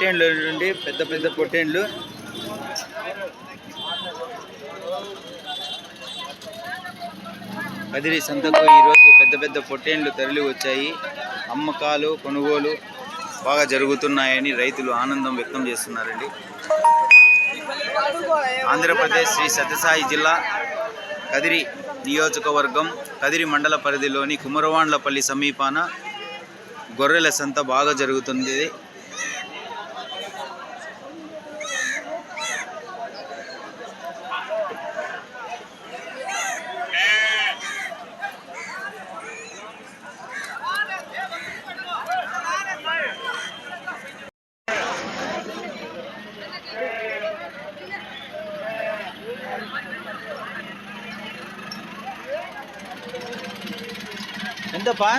పొట్టేండ్లు నుండి పెద్ద పెద్ద పొట్టేండ్లు కదిరి సంతకు ఈరోజు పెద్ద పెద్ద పొట్టేండ్లు తరలి వచ్చాయి. అమ్మకాలు కొనుగోలు బాగా జరుగుతున్నాయని రైతులు ఆనందం వ్యక్తం చేస్తున్నారండి. ఆంధ్రప్రదేశ్ శ్రీ సత్యసాయి జిల్లా కదిరి నియోజకవర్గం కదిరి మండల పరిధిలోని కుమరవాండ్లపల్లి సమీపాన గొర్రెల సంత బాగా జరుగుతుంది. ఎంతపా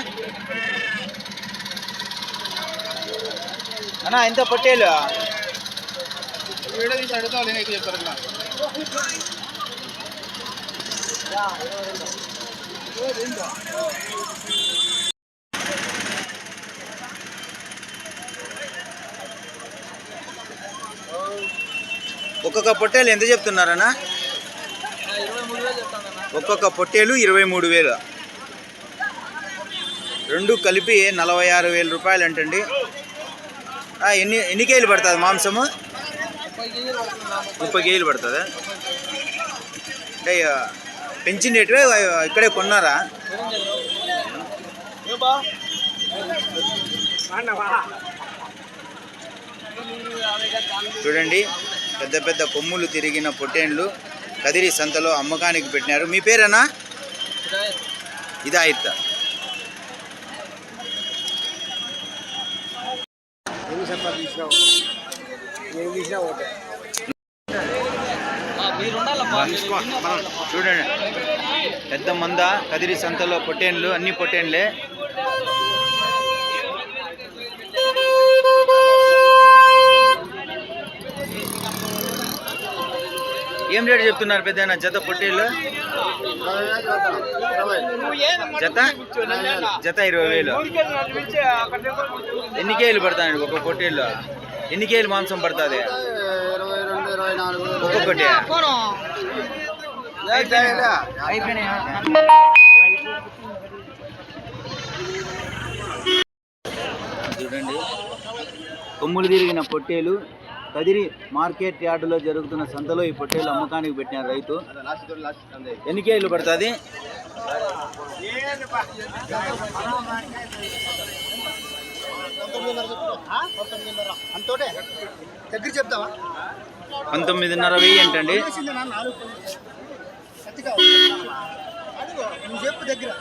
అన్నా ఎంత పొట్టేలు. వీడియో తీసి అడుగుతా నేను చెప్తారు ఇక్కడ ఒక్కొక్క పొట్టేలు ఎంత చెప్తున్నారన్నా? ఒక్కొక్క పొట్టేలు ఇరవై మూడు వేలు. రెండు కలిపి నలభై ఆరు వేల రూపాయలు అంటండి ఆ, ఎన్ని ఎన్ని కేజీలు పడుతుంది మాంసము? ముప్పై కేజీలు పడుతుందా? అంటే పెంచినట్టువే ఇక్కడే కొన్నారా? ఏ బా చూడండి పెద్ద పెద్ద కొమ్ములు తిరిగిన పొట్టేండ్లు కదిరి సంతలో అమ్మకానికి పెట్టినారు. మీ పేరేనా? ఇదాయిత్త తీసినావు తీసినా ఒకటే చూడండి. పెద్ద మంద కదిరి సంతలో పొట్టేన్లు అన్ని పొట్టేన్లే. ఏం రేటు చెప్తున్నారు పెద్ద జత పొట్టేళ్ళు జత? జత ఇరవై వేలు. ఎన్ని కేజీలు పడతాయండి ఒక పొట్టేళ్ళు ఎన్ని కేజీలు మాంసం పడుతుంది? ఒక్కొక్కటి. చూడండి. కొమ్ములు తిరిగిన పొట్టేలు కదిరి మార్కెట్ యార్డులో జరుగుతున్న సంతలో ఈ పొట్టేలు అమ్మకానికి పెట్టినారు రైతు. ఎన్ని కేజీలు పడుతుంది? దగ్గర చెప్తావా పంతొమ్మిదిన్నర వెయ్యి ఏంటండి? చేసింది నాన్న నాలుగు గట్టిగా అడుగు నువ్వు చెప్పు దగ్గర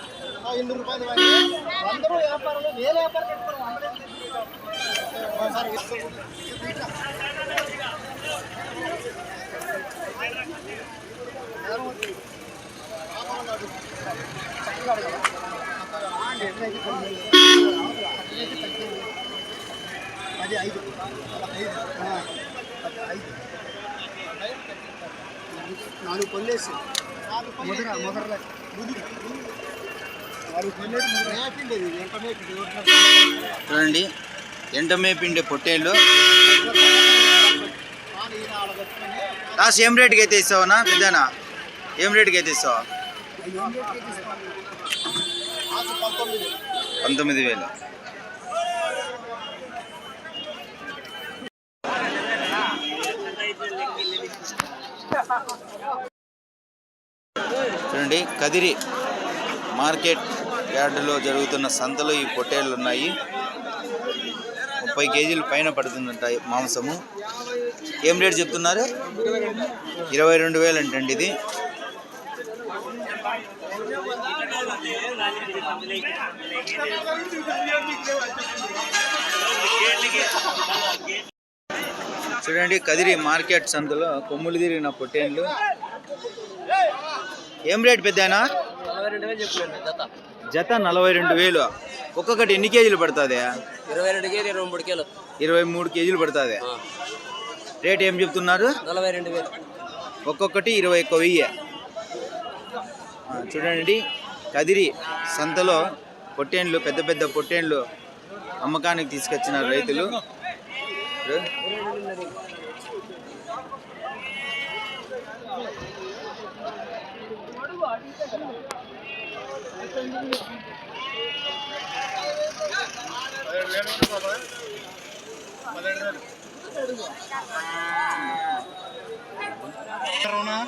అది ఐదు ఐదు నాలుగు పళ్ళేసి మొదర మొదర ముదిరి నాలుగు పళ్ళేసి చూడండి. ఎండమే పిండి పొట్టేళ్ళు. లాస్ట్ ఏం రేటుకి అయితే ఇస్తావునా పెద్దనా? ఏం రేటుకి అయితే ఇస్తావు? పంతొమ్మిది పంతొమ్మిది వేలు. చూడండి కదిరి మార్కెట్ యార్డులో జరుగుతున్న సంతలో ఈ పొట్టేళ్ళు ఉన్నాయి. ముప్పై కేజీలు పైన పడుతుందంట మాంసము. ఏం రేట్ చెప్తున్నారు? ఇరవై రెండు వేలు అంటండి ఇది. చూడండి కదిరి మార్కెట్ సందులో కొమ్ములు తిరిగిన పొట్టేళ్ళు. ఏం రేట్ పెద్దనా జత నలభై రెండు వేలు. ఒక్కొక్కటి ఎన్ని కేజీలు పడుతుంది? ఇరవై రెండు కేజీ ఇరవై మూడు కిలో ఇరవై మూడు కేజీలు పడుతుంది. రేట్ ఏం చెప్తున్నారు? నలభై రెండు వేలు. ఒక్కొక్కటి ఇరవై ఒక్క వెయ్యి. చూడండి కదిరి సంతలో పొట్టేండ్లు పెద్ద పెద్ద పొట్టేండ్లు అమ్మకానికి తీసుకొచ్చిన రైతులు.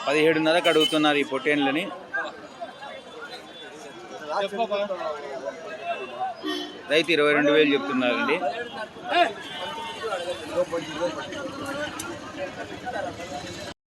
పదిహేడున్నరకు అడుగుతున్నారు ఈ పొట్టేళ్ళని రైతు ఇరవై రెండు వేలు చెప్తున్నారండి.